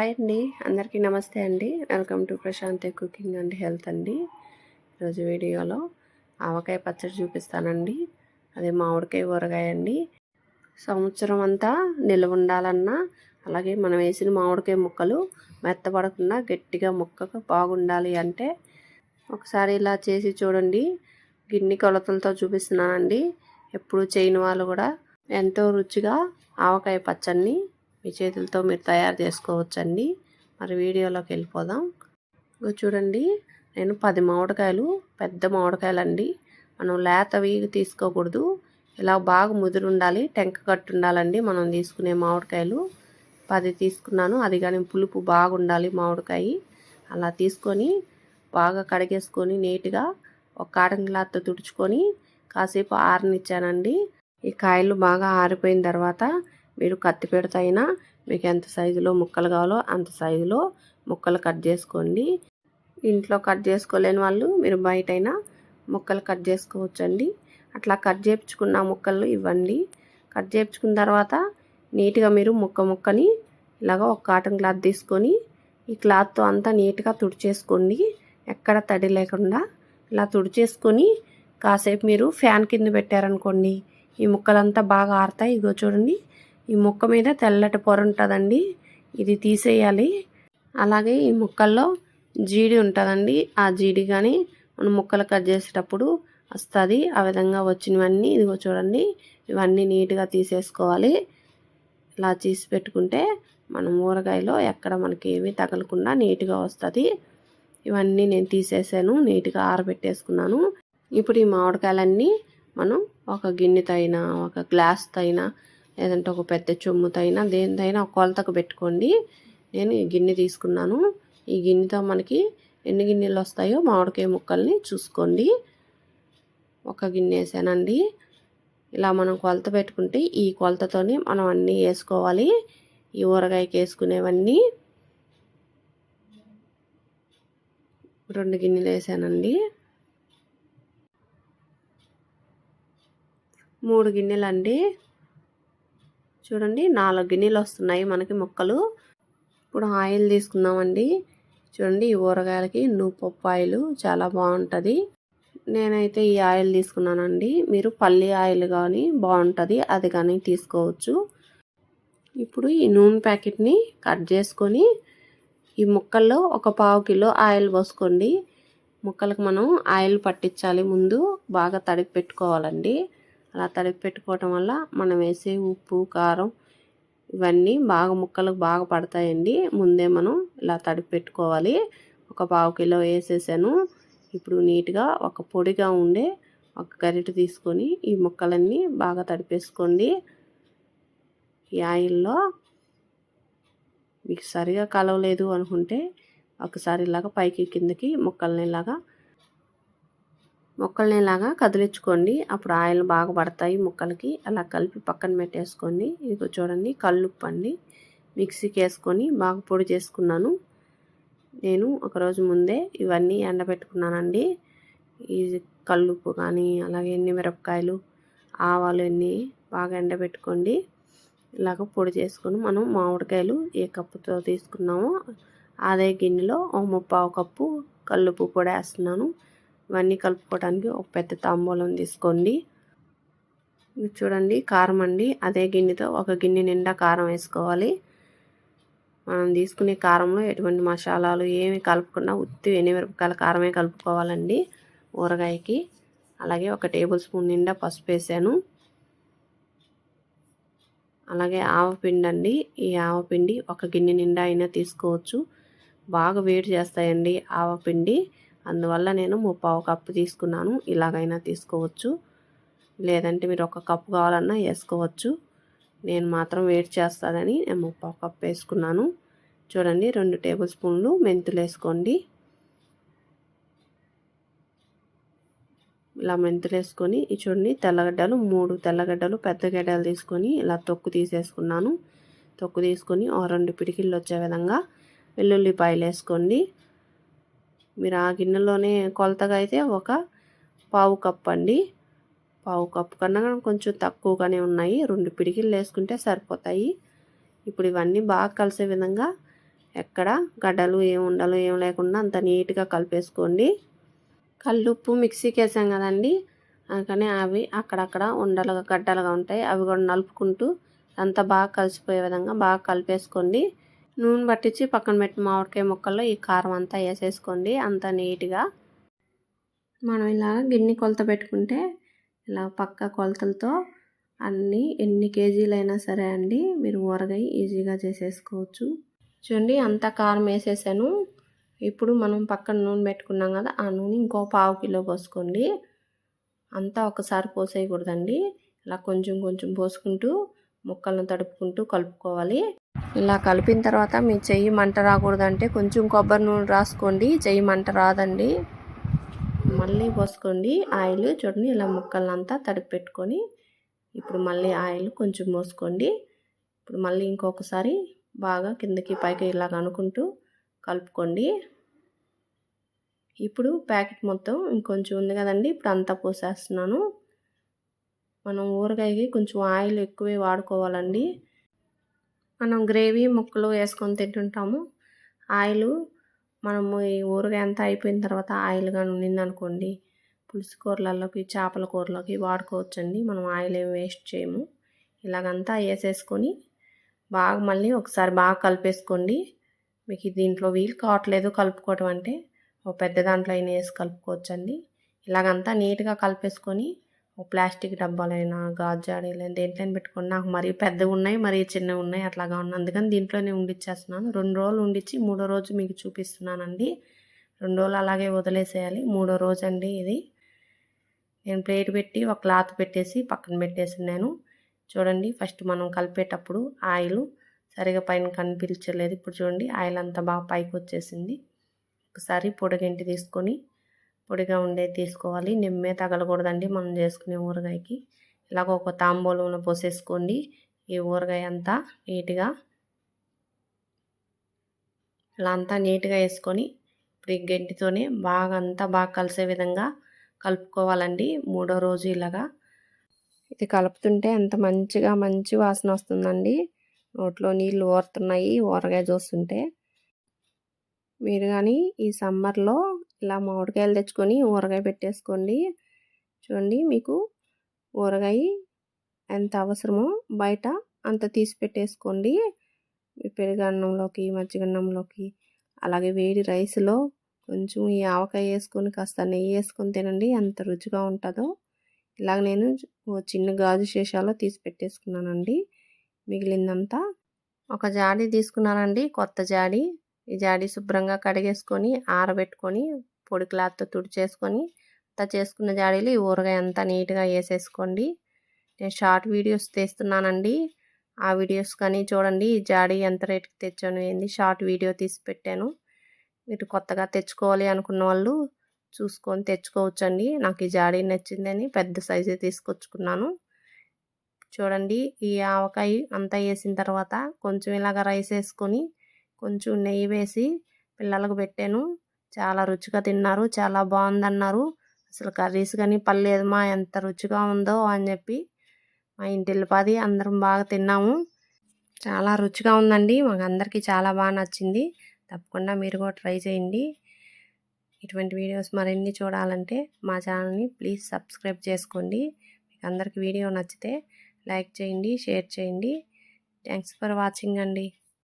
Hi అండి. అందరికీ నమస్తే అండి. Welcome to Prashanthi cooking and health అండి. ఈరోజు వీడియోలో ఆవకాయ పచ్చడి చూపిస్తానండి. అదే మామిడికాయ ఊరగాయ అండి. సంవత్సరం అంతా నిల్వ ఉండాలన్నా అలాగే మనం వేసిన మామిడికాయ ముక్కలు మెత్తపడకుండా గట్టిగా ముక్కకు బాగుండాలి అంటే ఒకసారి ఇలా చేసి చూడండి. గిన్నె కొలతలతో చూపిస్తున్నానండి. ఎప్పుడు చేయని వాళ్ళు కూడా ఎంతో రుచిగా ఆవకాయ పచ్చడిని మీ చేతులతో మీరు తయారు చేసుకోవచ్చండి. మరి వీడియోలోకి వెళ్ళిపోదాం. ఇగో చూడండి నేను పది మామిడికాయలు పెద్ద మామిడికాయలు అండి మనం లేతవి తీసుకోకూడదు. ఇలా బాగా ముదిరి ఉండాలి టెంక కట్టు ఉండాలండి మనం తీసుకునే మామిడికాయలు. పది తీసుకున్నాను అది కానీ పులుపు బాగుండాలి మామిడికాయ. అలా తీసుకొని బాగా కడిగేసుకొని నీట్గా ఒక కాటన్ క్లాత్ తుడుచుకొని కాసేపు ఆరనిచ్చానండి. ఈ కాయలు బాగా ఆరిపోయిన తర్వాత మీరు కత్తిపీడతో అయినా మీకు ఎంత సైజులో ముక్కలు కావాలో అంత సైజులో ముక్కలు కట్ చేసుకోండి. ఇంట్లో కట్ చేసుకోలేని వాళ్ళు మీరు బయటైనా ముక్కలు కట్ చేసుకోవచ్చండి. అట్లా కట్ చేయించుకున్న ముక్కలు ఇవ్వండి. కట్ చేయించుకున్న తర్వాత నీట్గా మీరు ముక్క ముక్కని ఇలాగ ఒక కాటన్ క్లాత్ తీసుకొని ఈ క్లాత్తో అంతా నీట్గా తుడిచేసుకోండి. ఎక్కడ తడి లేకుండా ఇలా తుడిచేసుకొని కాసేపు మీరు ఫ్యాన్ కింద పెట్టారనుకోండి. ఈ ముక్కలంతా బాగా ఆరుతాయి. ఇగో చూడండి. ఈ ముక్క మీద తెల్లటి పొర ఉంటుందండి. ఇది తీసేయాలి. అలాగే ఈ ముక్కల్లో జీడి ఉంటుందండి. ఆ జీడి కానీ మనం ముక్కలు కట్ చేసేటప్పుడు వస్తుంది. ఆ విధంగా వచ్చినవన్నీ ఇదిగో చూడండి ఇవన్నీ నీట్గా తీసేసుకోవాలి. ఇలా తీసి పెట్టుకుంటే మనం ఊరగాయలో ఎక్కడ మనకి ఏమీ తగలకుండా నీట్గా వస్తుంది. ఇవన్నీ నేను తీసేసాను నీట్గా ఆరబెట్టేసుకున్నాను. ఇప్పుడు ఈ మామిడికాయలన్నీ మనం ఒక గిన్నెతో అయినా ఒక గ్లాస్తో అయినా లేదంటే ఒక పెద్ద చొమ్ముతైనా దేనిదైనా ఒక కొలతకు పెట్టుకోండి. నేను ఈ గిన్నె తీసుకున్నాను. ఈ గిన్నెతో మనకి ఎన్ని గిన్నెలు వస్తాయో మామిడికాయ ముక్కల్ని చూసుకోండి. ఒక గిన్నె వేసానండి. ఇలా మనం కొలత పెట్టుకుంటే ఈ కొలతతోనే మనం అన్నీ వేసుకోవాలి. ఈ ఊరగాయకి వేసుకునేవన్నీ. రెండు గిన్నెలు వేసానండి. మూడు గిన్నెలు అండి చూడండి నాలుగు గిన్నెలు వస్తున్నాయి మనకి ముక్కలు. ఇప్పుడు ఆయిల్ తీసుకుందామండి. చూడండి ఈ ఊరగాయలకి నువ్వు ఆయిల్ చాలా బాగుంటుంది. నేనైతే ఈ ఆయిల్ తీసుకున్నానండి. మీరు పల్లి ఆయిల్ కానీ బాగుంటుంది అది కానీ తీసుకోవచ్చు. ఇప్పుడు ఈ నూనె ప్యాకెట్ని కట్ చేసుకొని ఈ ముక్కల్లో ఒక పావు కిలో ఆయిల్ పోసుకోండి. ముక్కలకు మనం ఆయిల్ పట్టించాలి ముందు బాగా తడిపి పెట్టుకోవాలండి. అలా తడిపి పెట్టుకోవటం వల్ల మనం వేసే ఉప్పు కారం ఇవన్నీ బాగా ముక్కలకు బాగా పడతాయండి. ముందే మనం ఇలా తడిపి పెట్టుకోవాలి. ఒక పావు కిలో వేసేసాను. ఇప్పుడు నీట్గా ఒక పొడిగా ఉండే ఒక గరిట తీసుకొని ఈ ముక్కలన్నీ బాగా తడిపేసుకోండి. ఈ ఆయిల్లో మీకు సరిగా కలవలేదు అనుకుంటే ఒకసారి ఇలాగ పైకి కిందకి ముక్కల్ని ఇలాగా ముక్కల్ని ఇలాగా కదిలించుకోండి. అప్పుడు ఆయిల్ బాగా పడతాయి ముక్కలకి. అలా కలిపి పక్కన పెట్టేసుకోండి. ఇది చూడండి కల్లుప్పు అండి మిక్సీకి వేసుకొని బాగా పొడి చేసుకున్నాను. నేను ఒకరోజు ముందే ఇవన్నీ ఎండబెట్టుకున్నానండి. ఈ కల్లుప్పు కానీ అలాగే ఎన్ని మిరపకాయలు ఆవాలు ఎన్ని బాగా ఎండబెట్టుకోండి. ఇలాగ పొడి చేసుకొని మనం మామిడికాయలు ఏ కప్పుతో తీసుకున్నామో అదే గిన్నెలో ఒక ముప్పావు కప్పు కల్లుప్పు పొడి వేస్తున్నాను. ఇవన్నీ కలుపుకోవడానికి ఒక పెద్ద తాంబూలం తీసుకోండి. చూడండి కారం అండి. అదే గిన్నెతో ఒక గిన్నె నిండా కారం వేసుకోవాలి. మనం తీసుకునే కారంలో ఎటువంటి మసాలాలు ఏమి కలుపుకున్నా ఉత్తి ఎనిమిరపకాయల కారమే కలుపుకోవాలండి ఊరగాయకి. అలాగే ఒక టేబుల్ స్పూన్ నిండా పసుపు వేసాను. అలాగే ఆవపిండి అండి. ఈ ఆవపిండి ఒక గిన్నె నిండా అయినా తీసుకోవచ్చు. బాగా వేడి చేస్తాయండి ఆవపిండి అందువల్ల నేను ముప్పావు కప్పు తీసుకున్నాను. ఇలాగైనా తీసుకోవచ్చు. లేదంటే మీరు ఒక కప్పు కావాలన్నా వేసుకోవచ్చు. నేను మాత్రం వేడి చేస్తానని నేను ముప్పావు కప్పు వేసుకున్నాను. చూడండి రెండు టేబుల్ స్పూన్లు మెంతులు వేసుకోండి. ఇలా మెంతులు వేసుకొని చూడండి తెల్లగడ్డలు మూడు తెల్లగడ్డలు పెద్ద గడ్డలు తీసుకొని ఇలా తొక్కు తీసేసుకున్నాను. తొక్కు తీసుకొని ఓ రెండు పిడికిళ్ళు వచ్చే విధంగా వెల్లుల్లిపాయలు వేసుకోండి. మీరు ఆ గిన్నెలోనే కొలతగా అయితే ఒక పావు కప్ అండి. పావు కప్పు కన్నా కొంచెం తక్కువగానే ఉన్నాయి. రెండు పిడికిళ్ళు వేసుకుంటే సరిపోతాయి. ఇప్పుడు ఇవన్నీ బాగా కలిసే విధంగా ఎక్కడ గడ్డలు ఏం ఉండలు ఏం లేకుండా అంత నీట్గా కలిపేసుకోండి. కల్లుప్పు మిక్సీకి వేసాం కదండి. అందుకనే అవి అక్కడక్కడ ఉండలుగా గడ్డలుగా ఉంటాయి. అవి కూడా నలుపుకుంటూ అంతా బాగా కలిసిపోయే విధంగా బాగా కలిపేసుకోండి. నూనె పట్టించి పక్కన పెట్టిన మామిడికాయ ముక్కల్లో ఈ కారం అంతా వేసేసుకోండి అంత నీట్గా. మనం ఇలా గిన్నె కొలత పెట్టుకుంటే ఇలా పక్క కొలతలతో అన్నీ ఎన్ని కేజీలైనా సరే అండి మీరు ఊరగాయ ఈజీగా చేసేసుకోవచ్చు. చూడండి అంత కారం వేసేసాను. ఇప్పుడు మనం పక్కన నూనె పెట్టుకున్నాం కదా ఆ నూనె ఇంకో పావు కిలో పోసుకోండి. అంతా ఒకసారి పోసేయకూడదండి. ఇలా కొంచెం కొంచెం పోసుకుంటూ ముక్కలను తడుపుకుంటూ కలుపుకోవాలి. ఇలా కలిపిన తర్వాత మీ చెయ్యి మంట రాకూడదంటే కొంచెం కొబ్బరి నూనె రాసుకోండి. చెయ్యి మంట రాదండి. మళ్ళీ పోసుకోండి. ఆయిల్ చూడండి ఇలా ముక్కలంతా తడిపి పెట్టుకొని ఇప్పుడు మళ్ళీ ఆయిల్ కొంచెం పోసుకోండి. ఇప్పుడు మళ్ళీ ఇంకొకసారి బాగా కిందకి పైకి ఇలా అనుకుంటూ కలుపుకోండి. ఇప్పుడు ప్యాకెట్ మొత్తం ఇంకొంచెం ఉంది కదండి ఇప్పుడు అంతా పోసేస్తున్నాను. మనం ఊరగాయకి కొంచెం ఆయిల్ ఎక్కువే వాడుకోవాలండి. మనం గ్రేవీ ముక్కలు వేసుకొని తింటుంటాము. ఆయిల్ మనము ఈ ఊరగాయ అంతా అయిపోయిన తర్వాత ఆయిల్ కానీ ఉన్నిందనుకోండి పులుసు కూరలలోకి చేపల కూరలోకి వాడుకోవచ్చండి. మనం ఆయిల్ ఏమి వేస్ట్ చేయము. ఇలాగంతా వేసేసుకొని బాగా మళ్ళీ ఒకసారి బాగా కలిపేసుకోండి. మీకు దీంట్లో వీలు కావట్లేదు కలుపుకోవటం అంటే ఓ పెద్ద దాంట్లో అయినా వేసి కలుపుకోవచ్చండి. ఇలాగంతా నీట్గా కలిపేసుకొని ప్లాస్టిక్ డబ్బాలైనా గాజు దేంట్లోనే దేంట్లో నాకు మరీ పెద్దవి ఉన్నాయి మరీ చిన్నవి ఉన్నాయి అట్లాగా ఉన్నాయి. అందుకని దీంట్లోనే ఉండిచ్చేస్తున్నాను. రెండు రోజులు ఉండిచ్చి మూడో రోజు మీకు చూపిస్తున్నానండి. రెండు రోజులు అలాగే వదిలేసేయాలి. మూడో రోజు అండి ఇది. నేను ప్లేట్ పెట్టి ఒక క్లాత్ పెట్టేసి పక్కన పెట్టేసి నేను. చూడండి ఫస్ట్ మనం కలిపేటప్పుడు ఆయిల్ సరిగా పైన కనిపించలేదు. ఇప్పుడు చూడండి ఆయిల్ అంతా బాగా పైకి వచ్చేసింది ఒకసారి పొడిగంటి తీసుకొని పొడిగా ఉండేది తీసుకోవాలి. నిమ్మే తగలకూడదండి మనం చేసుకునే ఊరగాయకి. ఇలాగ ఒక తాంబూలంలో పోసేసుకోండి. ఈ ఊరగాయ అంతా నీట్గా ఇలా అంతా నీట్గా వేసుకొని ఇప్పుడు ఈ గడ్డితోనే బాగా అంతా బాగా కలిసే విధంగా కలుపుకోవాలండి. మూడో రోజు ఇలాగా ఇది కలుపుతుంటే ఎంత మంచిగా మంచి వాసన వస్తుందండి. నోట్లో నీళ్ళు ఊరుతున్నాయి. ఊరగాయ చూస్తుంటే మీరు కానీ ఈ సమ్మర్లో ఇలా మామిడికాయలు తెచ్చుకొని ఊరగాయ పెట్టేసుకోండి. చూడండి మీకు ఊరగాయ ఎంత అవసరమో బయట అంత తీసి పెట్టేసుకోండి. పెరుగన్నంలోకి మజ్జిగన్నంలోకి అలాగే వేడి రైస్లో కొంచెం ఈ ఆవకాయ వేసుకొని కాస్త నెయ్యి వేసుకొని తినండి ఎంత రుచిగా ఉంటుందో. ఇలాగ నేను ఓ చిన్న గాజు శేషాలో తీసి పెట్టేసుకున్నానండి. మిగిలిందంతా ఒక జాడీ తీసుకున్నానండి కొత్త జాడీ. ఈ జాడీ శుభ్రంగా కడిగేసుకొని ఆరబెట్టుకొని పొడి క్లాత్తో తుడిచేసుకొని అంతా చేసుకున్న జాడీలు ఈ ఊరగాయ అంతా నీట్గా వేసేసుకోండి. నేను షార్ట్ వీడియోస్ తీస్తున్నానండి. ఆ వీడియోస్ కానీ చూడండి ఈ జాడీ ఎంత రేటుకి తెచ్చాను ఏంది షార్ట్ వీడియో తీసి పెట్టాను. మీరు కొత్తగా తెచ్చుకోవాలి అనుకున్న వాళ్ళు చూసుకొని తెచ్చుకోవచ్చండి. నాకు ఈ జాడీ నచ్చిందని పెద్ద సైజు తీసుకొచ్చుకున్నాను. చూడండి ఈ ఆవకాయ అంతా వేసిన తర్వాత కొంచెం ఇలాగ రైస్ వేసుకొని కొంచెం నెయ్యి వేసి పిల్లలకు పెట్టాను. చాలా రుచిగా తిన్నారు. చాలా బాగుందన్నారు. అసలు కర్రీస్ కానీ పర్లేదమ్మా ఎంత రుచిగా ఉందో అని చెప్పి మా ఇంటిల్లిపాది అందరం బాగా తిన్నాము. చాలా రుచిగా ఉందండి. మాకు అందరికీ చాలా బాగా నచ్చింది. తప్పకుండా మీరు కూడా ట్రై చేయండి. ఇటువంటి వీడియోస్ మరిన్ని చూడాలంటే మా ఛానల్ని ప్లీజ్ సబ్స్క్రైబ్ చేసుకోండి. మీకు అందరికి వీడియో నచ్చితే లైక్ చేయండి షేర్ చేయండి. థ్యాంక్స్ ఫర్ వాచింగ్ అండి.